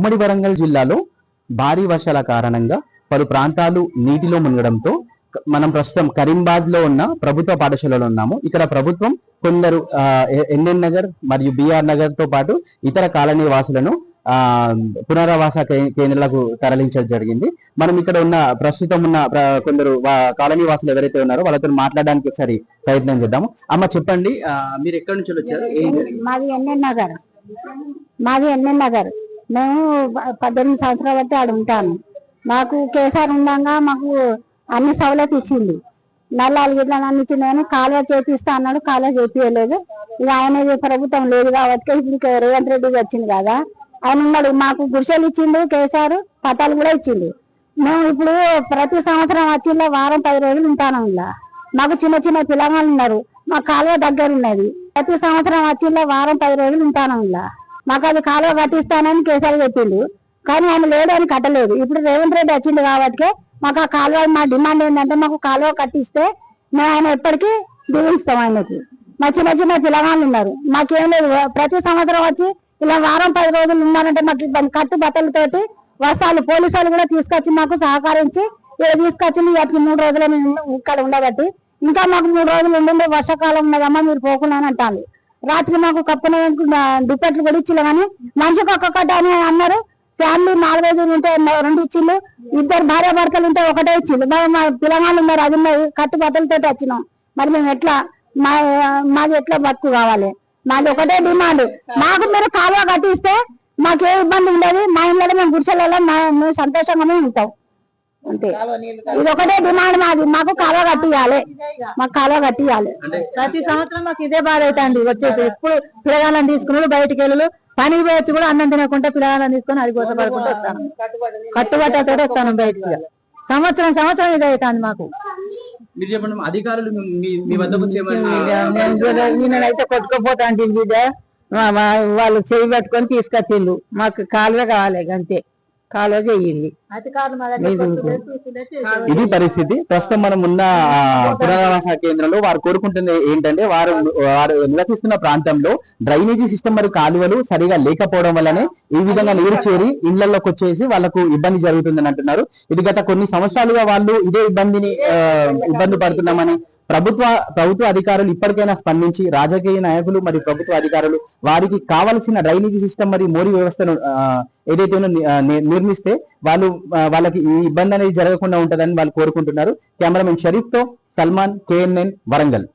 ఉమ్మడి వరంగల్ జిల్లాలో భారీ వర్షాల కారణంగా పలు ప్రాంతాలు నీటిలో మునగడంతో మనం ప్రస్తుతం కరీంబాద్లో ఉన్న ప్రభుత్వ పాఠశాలలో ఉన్నాము. ఇక్కడ ప్రభుత్వం కొందరు ఎన్ఎన్ నగర్ మరియు బిఆర్ నగర్తో పాటు ఇతర కాలనీ వాసులను ఆ పునరావాస కేంద్రాలకు తరలించడం జరిగింది. మనం ఇక్కడ ఉన్న ప్రస్తుతం ఉన్న కొందరు కాలనీ వాసులు ఎవరైతే ఉన్నారో వాళ్ళతో మాట్లాడడానికి ఒకసారి ప్రయత్నం చేద్దాము. అమ్మ చెప్పండి మీరు ఎక్కడి నుంచి వచ్చారు? మాది ఎన్ఎన్ నగర్. మాది ఎన్ఎన్ నగర్. మేము ప- పద్దెనిమిది సంవత్సరాలు బట్టి ఆడ ఉంటాను మాకు కేసీఆర్ ఉండగా మాకు అన్ని సవలతు ఇచ్చింది నల్లాలు గిట్ల నన్ను ఇచ్చింది కానీ కాలువ చేపిస్తా అన్నాడు కాలువ చేపించలేదు ఇక ఆయన ప్రభుత్వం లేదు కాబట్టి ఇప్పుడు రేవంత్ రెడ్డి వచ్చింది కదా. ఆయన ఉన్నాడు మాకు గుడిసెలు ఇచ్చిండు కేసీఆర్ పట్టాలు కూడా ఇచ్చిండు. మేము ఇప్పుడు ప్రతి సంవత్సరం వచ్చిందా వారం పది రోజులు ఉంటాను ఇలా మాకు చిన్న చిన్న పిల్లగాళ్ళు ఉన్నారు మా కాలువ దగ్గర ఉన్నది. ప్రతి సంవత్సరం వచ్చిందా వారం పది రోజులు ఉంటాను ఇలా మాకు అది కాలువ కట్టిస్తానని కేసీఆర్ చెప్పిండు. కానీ ఆయన లేడు అని కట్టలేదు. ఇప్పుడు రేవంత్ రెడ్డి వచ్చింది కాబట్టి మాకు ఆ కాలువ మా డిమాండ్ ఏంటంటే మాకు కాలువ కట్టిస్తే మేము ఆయన ఎప్పటికీ దిగిస్తాం ఆయనకి. మా చిన్న చిన్న పిల్లగాళ్ళు ఉన్నారు. మాకేం లేదు. ప్రతి సంవత్సరం వచ్చి ఇలా వారం పది రోజులు ఉన్నారంటే మాకు కట్టు బట్టలతోటి వస్తాలు పోలీసు కూడా తీసుకొచ్చి మాకు సహకరించి ఇక్కడ తీసుకొచ్చింది? వాటికి మూడు రోజులు మేము ఇక్కడ ఉండబట్టి. ఇంకా మాకు మూడు రోజులు ఉండే వర్షాకాలం ఉన్నదమ్మా మీరు పోకుండా అని అంటాను రాత్రి మాకు కప్పున దుప్పట్లు కూడా ఇచ్చిల్లు కానీ మనిషికి ఒక్కొక్కటి అని అన్నారు. ఫ్యామిలీ నాలుగైదు ఉంటే రెండు ఇచ్చిళ్ళు. ఇద్దరు భార్య భర్తలు ఉంటే ఒకటే ఇచ్చిళ్ళు. మరి మా పిల్లగాళ్ళు ఉన్నారు అది ఉన్నాయి కట్టుబట్టలతో వచ్చినాం. మరి మేము ఎట్లా? మా మాది ఎట్లా బతుకు కావాలి? మాది ఒకటే డిమాండ్. మాకు మీరు కాలువ కట్టిస్తే మాకు ఏ ఇబ్బంది ఉండదు. మా ఇంట్లో మేము గుడిసెలలో మా- మేము సంతోషంగానే ఉంటాం. అంతే. ఇది ఒకటే డిమాండ్ మాది. మాకు కాలువ కట్టియాలి. మాకు కాలువ కట్టియాలి. ప్రతి సంవత్సరం మాకు ఇదే బాధ అవుతుంది వచ్చేసి. ఎప్పుడు పిల్లగాళ్ళని తీసుకున్నాడు బయటికి వెళ్ళు పనికి పోయొచ్చు కూడా అన్నం తినకుండా పిల్లగాళ్ళని తీసుకొని అది కోస పడుకుంటూ వస్తాను. కట్టుబట్టతో వస్తాను బయటికి సంవత్సరం సంవత్సరం ఇది అవుతుంది మాకు. మీరు చెప్పండి అధికారులు మీ- వద్దకు నేనైతే కొట్టుకోపోతా అంటే వాళ్ళు చేయి పట్టుకొని తీసుకొచ్చిండు మాకు కాలువ కావాలి అంతే. కాలువ చెయ్యింది. ఇది పరిస్థితి. ప్రస్తుతం మనం ఉన్న పునరావాస కేంద్రంలో వారు కోరుకుంటుంది ఏంటంటే వారు వారు నివసిస్తున్న ప్రాంతంలో డ్రైనేజీ సిస్టమ్ మరియు కాలువలు సరిగా లేకపోవడం వల్లనే ఈ విధంగా నీరు చేరి ఇళ్ళలోకి వచ్చేసి వాళ్ళకు ఇబ్బంది జరుగుతుందని అంటున్నారు. ఇది గత కొన్ని సంవత్సరాలుగా వాళ్ళు ఇదే ఇబ్బందిని ఇబ్బంది పడుతున్నామని ప్రభుత్వ ప్రభుత్వ అధికారులు ఇప్పటికైనా స్పందించి రాజకీయ నాయకులు మరియు ప్రభుత్వ అధికారులు వారికి కావలసిన డ్రైనేజీ సిస్టమ్ మరియు మోరీ వ్యవస్థను ఏదైతే నిర్మిస్తే వాళ్ళు వాళ్ళకి ఈ ఇబ్బంది అనేది జరగకుండా ఉంటుందని వాళ్ళు కోరుకుంటున్నారు. కెమెరామెన్ షరీఫ్తో సల్మాన్ కేఎన్ఎన్ వరంగల్.